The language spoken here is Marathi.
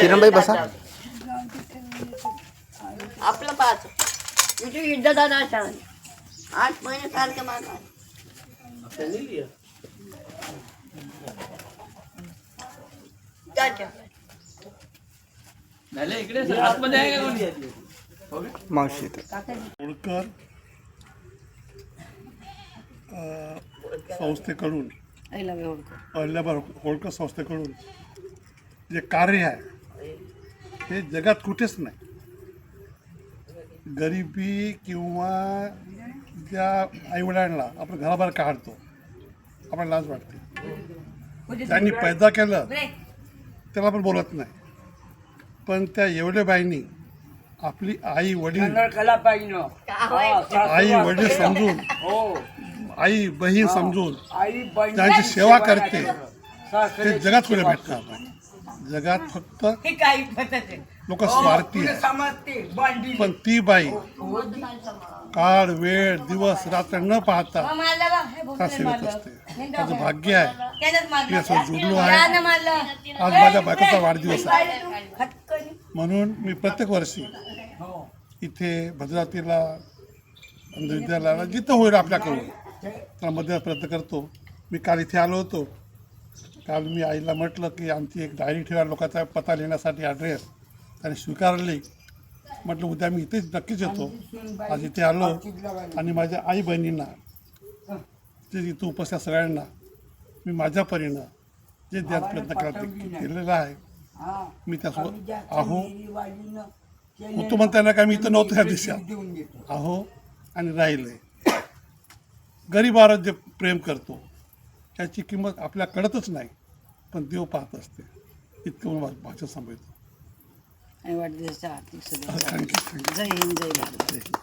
किरणबाई बसा. आपलं पाच. तुझी इज्जतदार सांग आठ महिने सारखं मागा अच्छा झाले इथे. होळकर अहिल्याबाई होळकर संस्थेकडून. जे कार्य आहे हे जगात कुठेच नाही. गरिबी किंवा ज्या आईवडिलांना आपण घराबाहेर काढतो. आपल्याला लाज वाटते. त्यांनी पैदा केलं त्याला आपण बोलत नाही. पण त्या येवलेबाईंनी आपली आई वडील आई वडील समजून हो. आई बहीण समजून आई त्यांची सेवा करते. ते जगात कुठे भेटणार नाही. जगात फक्त हे. लोक हो, स्वार्थी आहे पण ती बाई काळ वेळ दिवस रात्र न पाहता का सेवत असते. माझं भाग्य आहे. मी असं जुडलो आहे. आज माझ्या बायकोचा वाढदिवस आहे. म्हणून मी प्रत्येक वर्षी हो. इथे भद्रावतीला विद्यालयाला जिथं होईल आपल्याकडून त्याला मदत प्रयत्न करतो. मी काल इथे आलो होतो. काल मी आईला म्हटलं की आमची एक डायरी ठेवा लोकांचा पत्ता लिहिण्यासाठी ॲड्रेस त्याने स्वीकारली. म्हटलं उद्या मी इथेच नक्कीच येतो. आज इथे आलो आणि माझ्या आई बहिणींना जे इथं उपस्थित सगळ्यांना मी माझ्या परीनं जे द्यायचा प्रयत्न केला ते केलेला आहे. मी त्यासोबत आहो. होतो म्हणता येणार काय मी इथं नव्हतो ह्या देतो. आहो आणि राहिले गरीबावर जे प्रेम करतो त्याची किंमत आपल्या कळतच नाही पण देव पाहत असते. इतकं मला भाषा सांभाळतो. वाढदिवसाच्या आर्थिक शुभेच्छा. जय हिंद जय भारत.